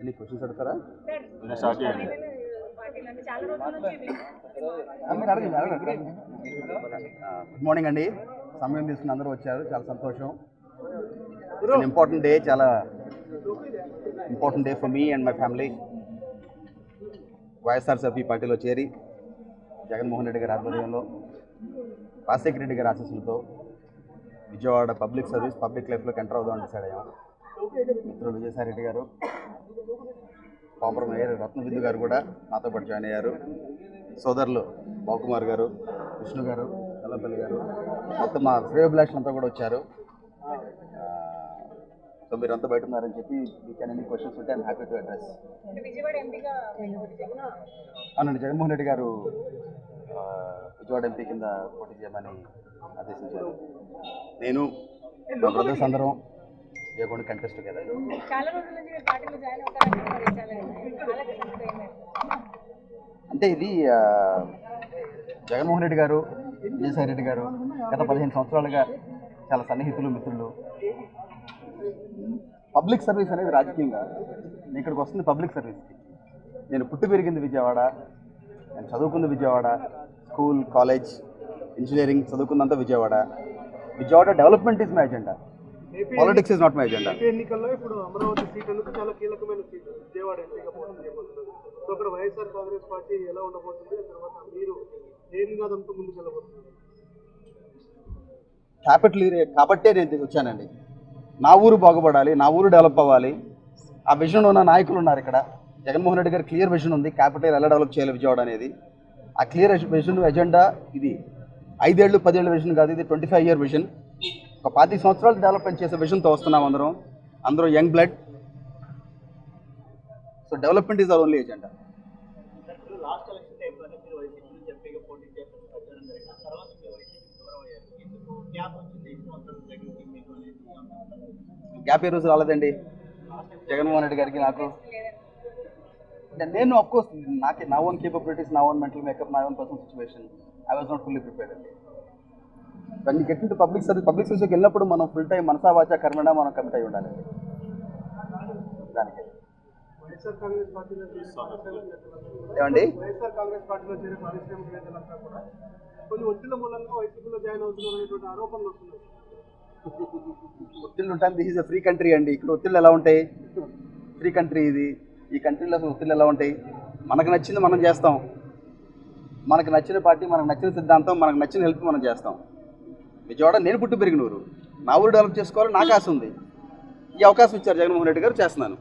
ఎన్ని questions start చేయండి good morning అండి. సమయం తీసుకుని అందరూ వచ్చారు. చాలా సంతోషం. ఇంపార్టెంట్ డే చాలా important day for me and my family YSRCP పార్టీలో చేరి జగన్మోహన్ రెడ్డి గారి ఆధ్వర్యంలో రాజశేఖర రెడ్డి గారి ఆశీస్సులతో విజయవాడ పబ్లిక్ సర్వీస్ పబ్లిక్ లైఫ్లోకి ఎంటర్ అవుదామని డిసైడ్ అయ్యాం. మిత్రులు విజయసాయి రెడ్డి గారు పాపర్ మేయర్ రత్నబిందు గారు కూడా నాతో పాటు జాయిన్ అయ్యారు. సోదరులు బాబుకుమార్ గారు విష్ణు గారు నల్లపల్లి గారు మొత్తం మా శ్రేయోభిలాషులంతా కూడా వచ్చారు. సో మీరు అంతా బయట ఉన్నారని చెప్పి మీ కెన్ ఎనీ క్వశ్చన్స్ ఉంటే ఐమ్ హ్యాపీ టు అడ్రస్ అవునండి జగన్మోహన్ రెడ్డి గారు విజయవాడ ఎంపీ కింద పోటీ చేయమని ఆదేశించారు. నేను బ్రదర్స్ అందరం వేగొండ కంటెస్ట్ కదా అంటే ఇది జగన్మోహన్ రెడ్డి గారు విజయసాయి రెడ్డి గారు గత పదిహేను సంవత్సరాలుగా చాలా సన్నిహితులు మిత్రులు. పబ్లిక్ సర్వీస్ అనేది రాజకీయంగా నేను ఇక్కడికి వస్తుంది పబ్లిక్ సర్వీస్కి. నేను పుట్టి పెరిగింది విజయవాడ. నేను చదువుకుంది Vijayawada school college engineering చదువుకున్నంత Vijayawada. Vijayawada development is my agenda politics is not my MP ఎన్నికల్లో ఇప్పుడు అమరావతి సీట్ అనేది చాలా కీలకమైన సీటు? విజయవాడ ఎంపీగా పోటీ చేయబోతున్నారు. సో అక్కడ వైఎస్ఆర్ కాంగ్రెస్ పార్టీ ఎలా ఉండబోతుంది? తర్వాత మీరు ఏ నినాదంతో ముందుకు వెళ్ళబోతున్నారు? క్యాపిటల్ ఏరియా కాబట్టే నేను వచ్చానండి. నా ఊరు బాగుపడాలి నా ఊరు డెవలప్ అవ్వాలి. ఆ విజన్ ఉన్న నాయకులు ఉన్నారు ఇక్కడ. జగన్మోహన్ రెడ్డి గారి క్లియర్ విజన్ ఉంది. క్యాపిటల్ ఎలా డెవలప్ చేయాలి విజయవాడ అనేది. ఆ క్లియర్ విజన్ ఎజెండా ఇది. ఐదేళ్ళు పదేళ్ళ విజన్ కాదు ఇది ట్వంటీ ఫైవ్ ఇయర్ విజన్. ఒక పాతి సంవత్సరాలు డెవలప్మెంట్ చేసే విజన్తో వస్తున్నాం అందరం. అందరూ young blood. So development is our only agenda. Gap ఏ రోజు రాలేదండి. జగన్మోహన్ రెడ్డి గారికి నాకు నేను అఫ్ కోర్స్ నాకు నా ఓన్ కేపబిలిటీస్ నా ఓన్ మెంటల్ మేకప్ నా own personal situation I was not fully prepared అండి దాన్ని get into public service public సర్వీస్కి వెళ్ళినప్పుడు మనం ఫుల్ టైం మనసా వాచా కర్మడా మనం కమిట్ అయి ఉండాలి. దానికి. వైఎస్ఆర్ కాంగ్రెస్ పార్టీలో ఏమండి? వైఎస్ఆర్ కాంగ్రెస్ పార్టీలో చేరే పారిశ్రామికవేత్తలంతా కూడా కొన్ని ఒత్తిళ్ళ మూలంగా వైసీపీలో జాయిన్ అవుతున్నారు అనేటువంటి ఆరోపణలు వస్తున్నాయి. ఒత్తిళ్ళు ఉంటాయి. దిస్ ఇస్ ఫ్రీ కంట్రీ అండి. ఇక్కడ ఒత్తిళ్ళు ఎలా ఉంటాయి? ఫ్రీ కంట్రీ ఇది. ఈ కంట్రీలో అసలు ఒత్తిళ్ళు ఎలా ఉంటాయి? మనకు నచ్చింది మనం చేస్తాం. మనకు నచ్చిన పార్టీ మనకు నచ్చిన సిద్ధాంతం మనకు నచ్చిన హెల్ప్ మనం చేస్తాం. విజయవాడ నేను పుట్టి పెరిగిన ఊరు నా ఊరు డెవలప్ చేసుకోవాలి నాకు ఆశ ఉంది. ఈ అవకాశం ఇచ్చారు జగన్మోహన్ రెడ్డి గారు చేస్తున్నాను.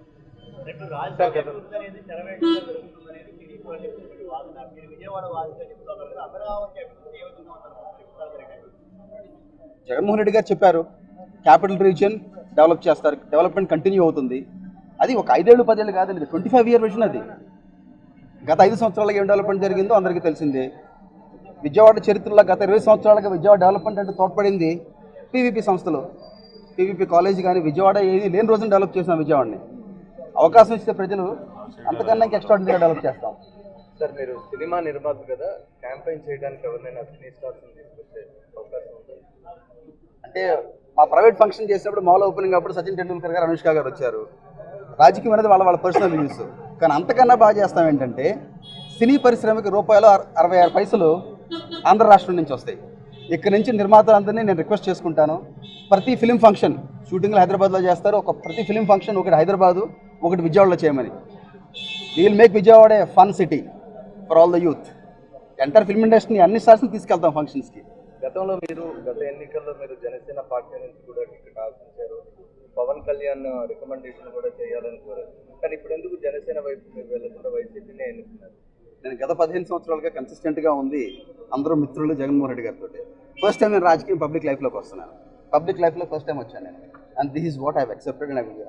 జగన్మోహన్ రెడ్డి గారు చెప్పారు క్యాపిటల్ రీజియన్ డెవలప్ చేస్తారు డెవలప్మెంట్ కంటిన్యూ అవుతుంది. అది ఒక ఐదేళ్ళు పదేళ్ళు కాదండి ట్వంటీ ఫైవ్ ఇయర్ విజన్ అది. గత ఐదు సంవత్సరాలుగా ఏం డెవలప్మెంట్ జరిగిందో అందరికీ తెలిసిందే. విజయవాడ చరిత్రలో గత ఇరవై సంవత్సరాలుగా విజయవాడ డెవలప్మెంట్ అంటే తోడ్పడింది పీవీపీ సంస్థలు. పీవీపీ కాలేజ్ కానీ విజయవాడ ఏది లేని రోజున డెవలప్ చేసాం విజయవాడని. అవకాశం ఇస్తే ప్రజలు అంతకన్నా ఇంకా ఎక్స్ట్రాడినరీగా డెవలప్ చేస్తాం. సార్ మీరు సినిమా నిర్మాత కదా క్యాంపెయిన్ చేయడానికి ఎవరినైనా అంటే మా ప్రైవేట్ ఫంక్షన్ చేసినప్పుడు మాల్ ఓపెనింగ్ అప్పుడు సచిన్ టెండూల్కర్ గారు అనుష్క గారు వచ్చారు. రాజకీయం అనేది వాళ్ళ వాళ్ళ పర్సనల్ వ్యూస్ కానీ అంతకన్నా బాగా చేస్తాం ఏంటంటే సినీ పరిశ్రమకి రూపాయలు అరవై ఆరు పైసలు ఆంధ్ర రాష్ట్రం నుంచి వస్తాయి. ఇక్కడ నుంచి నిర్మాతలందరినీ నేను రిక్వెస్ట్ చేసుకుంటాను. ప్రతి ఫిలిం ఫంక్షన్ షూటింగ్లు హైదరాబాద్లో చేస్తారు. ఒక ప్రతి ఫిలిం ఫంక్షన్ ఒకటి హైదరాబాదు ఒకటి విజయవాడలో చేయమని. Will make Vijayawada a fun city for all the youth enter film ఇండస్ట్రీని అన్ని స్టార్స్ని తీసుకెళ్తాం ఫంక్షన్స్కి గతంలో మీరు గత ఎన్నికల్లో మీరు జనసేన పార్టీ నుంచి కూడా టికెట్ ఆశించారు పవన్ కళ్యాణ్ రికమెండేషన్ కూడా చేయాలని కోరారు. కానీ ఇప్పుడు ఎందుకు జనసేన వైపు మీరు వెళ్ళకుండా వైసీపీనే ఎన్నుకున్నారు? నేను గత పదిహేను సంవత్సరాలుగా కన్సిస్టెంట్గా ఉంది అందరూ మిత్రులు జగన్మోహన్ రెడ్డి గారితో ఫస్ట్ టైం నేను రాజకీయం పబ్లిక్ లైఫ్లోకి వస్తున్నాను. పబ్లిక్ లైఫ్లో ఫస్ట్ టైం వచ్చాను నేను. And this is what I accepted and I will